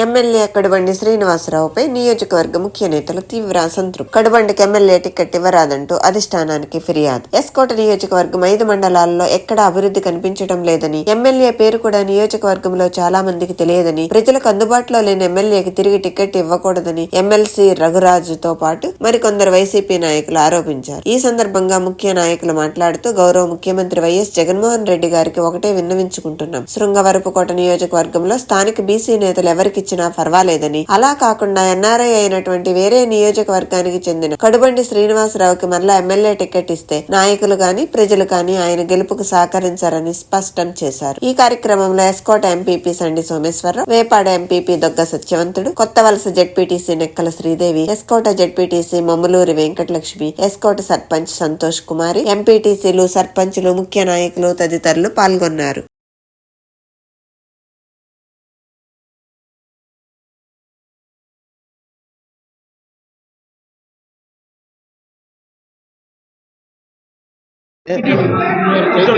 MLA Kadubandi శ్రీనివాసరావుపై నియోజకవర్గ ముఖ్య నేతలు తీవ్ర అసంతృప్తి. కడుబండికి ఎమ్మెల్యే టికెట్ ఇవ్వరాదంటూ అధిష్టానానికి ఫిర్యాదు. ఎస్కోట నియోజకవర్గం ఐదు మండలాల్లో ఎక్కడా అభివృద్ధి కనిపించడం లేదని ఎమ్మెల్యే పేరు కూడా నియోజకవర్గంలో చాలా మందికి తెలియదని ప్రజలకు అందుబాటులో లేని ఎమ్మెల్యేకి తిరిగి టికెట్ ఇవ్వకూడదని ఎమ్మెల్సీ రఘురాజుతో పాటు మరికొందరు వైసీపీ నాయకులు ఆరోపించారు. ఈ సందర్భంగా ముఖ్య నాయకులు మాట్లాడుతూ గౌరవ ముఖ్యమంత్రి వైఎస్ జగన్మోహన్ రెడ్డి గారికి ఒకటే విన్నవించుకుంటున్నాం. శృంగవరపుకోట నియోజకవర్గంలో స్థానిక బీసీ నేతలు ఎవరికి ఇచ్చినా పర్వాలేదని. అలా కాకుండా ఎన్ఆర్ఐ అయినటువంటి వేరే నియోజకవర్గానికి చెందిన కడుబండి శ్రీనివాసరావుకి మరలా ఎమ్మెల్యే టికెట్ ఇస్తే నాయకులు గాని ప్రజలు గాని ఆయన గెలుపుకు సహకరించారని స్పష్టం చేశారు. ఈ కార్యక్రమంలో Eskota MPP Sandi Someswararao Vepada MPP Dogga Satyavanthudu Kotha Valasa ZPTC Nekkala Sridevi S Kota ZPTC Mammuluri Venkatalakshmi S Kota sarpanch Santosh Kumari ఎంపీటీసీలు సర్పంచ్లు ముఖ్య నాయకులు తదితరులు పాల్గొన్నారు.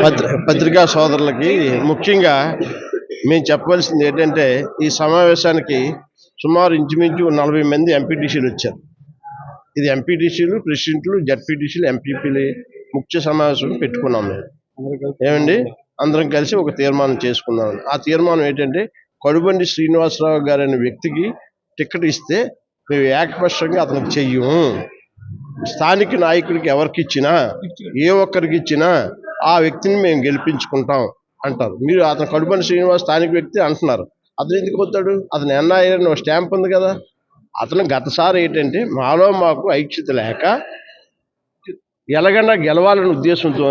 పత్రి పత్రికా సోదరులకి ముఖ్యంగా మేము చెప్పవలసింది ఏంటంటే ఈ సమావేశానికి సుమారు ఇంచుమించు నలభై మంది ఎంపీటీసీలు వచ్చారు. ఇది ఎంపీటీసీలు ప్రెసిడెంట్లు జడ్పీటీసీలు ఎంపీపీలు ముఖ్య సమావేశం పెట్టుకున్నాం మేము. ఏమండి? అందరం కలిసి ఒక తీర్మానం చేసుకున్నాం. ఆ తీర్మానం ఏంటంటే కడుబండి శ్రీనివాసరావు గారు అనే వ్యక్తికి టికెట్ ఇస్తే మేము ఏకపక్షంగా అతనికి చెయ్యము. స్థానిక నాయకుడికి ఎవరికి ఇచ్చినా ఏ ఒక్కరికి ఇచ్చినా ఆ వ్యక్తిని మేము గెలిపించుకుంటాం అంటారు. మీరు అతను కడుపని శ్రీనివాస్ స్థానిక వ్యక్తి అంటున్నారు. అతను ఎందుకు పోతాడు అతను ఎన్ఆర్ఐ అని ఒక స్టాంప్ ఉంది కదా. అతను గతసారి ఏంటంటే మాలో మాకు ఐక్యత లేక ఎలాగన్నా గెలవాలనే ఉద్దేశంతో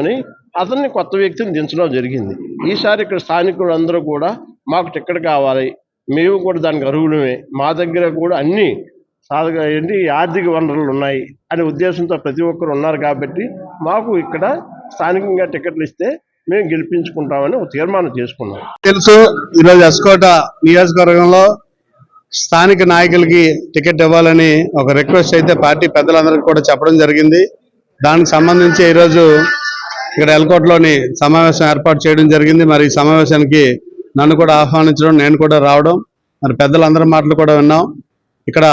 అతన్ని కొత్త వ్యక్తిని దించడం జరిగింది. ఈసారి ఇక్కడ స్థానికులు అందరూ కూడా మాకు టిక్కెట్ కావాలి. మేము కూడా దానికి అర్హులమే. మా దగ్గర కూడా అన్నీ సాధక ఏంటి ఆర్థిక వనరులు ఉన్నాయి అనే ఉద్దేశంతో ప్రతి ఒక్కరు ఉన్నారు కాబట్టి మాకు ఇక్కడ స్థానికంగా టికెట్లు ఇస్తే మేము గెలిపించుకుంటామని ఒక తీర్మానం చేసుకున్నాం. తెలుసు ఈరోజు ఎస్కోట నియోజకవర్గంలో స్థానిక నాయకులకి టికెట్ ఇవ్వాలని ఒక రిక్వెస్ట్ అయితే పార్టీ పెద్దలందరికీ కూడా చెప్పడం జరిగింది. దానికి సంబంధించి ఈరోజు ఇక్కడ ఎల్కోట్లోని సమావేశం ఏర్పాటు చేయడం జరిగింది. మరి ఈ సమావేశానికి నన్ను కూడా ఆహ్వానించడం నేను కూడా రావడం మరి పెద్దలందరి మాటలు కూడా విన్నాం. ఇక్కడ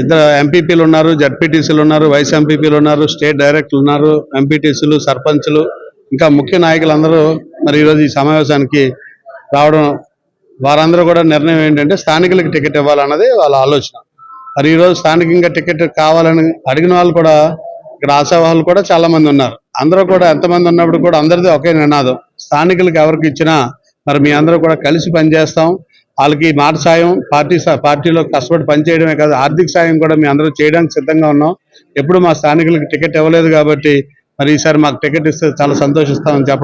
ఇద్దరు ఎంపీపీలు ఉన్నారు జడ్పీటీసీలు ఉన్నారు వైస్ ఎంపీపీలు ఉన్నారు స్టేట్ డైరెక్టర్లు ఉన్నారు ఎంపీటీసీలు సర్పంచ్లు ఇంకా ముఖ్య నాయకులందరూ మరి ఈరోజు ఈ సమావేశానికి రావడం వారందరూ కూడా నిర్ణయం ఏంటంటే స్థానికులకు టికెట్ ఇవ్వాలన్నది వాళ్ళ ఆలోచన. మరి ఈరోజు స్థానికంగా టికెట్ కావాలని అడిగిన వాళ్ళు కూడా ఇక్కడ ఆశావాహులు కూడా చాలా మంది ఉన్నారు. అందరూ కూడా ఎంతమంది ఉన్నప్పుడు కూడా అందరిది ఒకే నినాదం. స్థానికులకు ఎవరికి ఇచ్చినా మరి మీ అందరూ కూడా కలిసి పనిచేస్తాం. వాళ్ళకి మాట సాయం పార్టీ పార్టీలో కష్టపడి పనిచేయడమే కాదు ఆర్థిక సాయం కూడా మేము అందరూ చేయడానికి సిద్ధంగా ఉన్నాం. ఎప్పుడు మా స్థానికులకు టికెట్ ఇవ్వలేదు కాబట్టి మరి ఈసారి మాకు టికెట్ ఇస్తే చాలా సంతోషిస్తామని చెప్పడం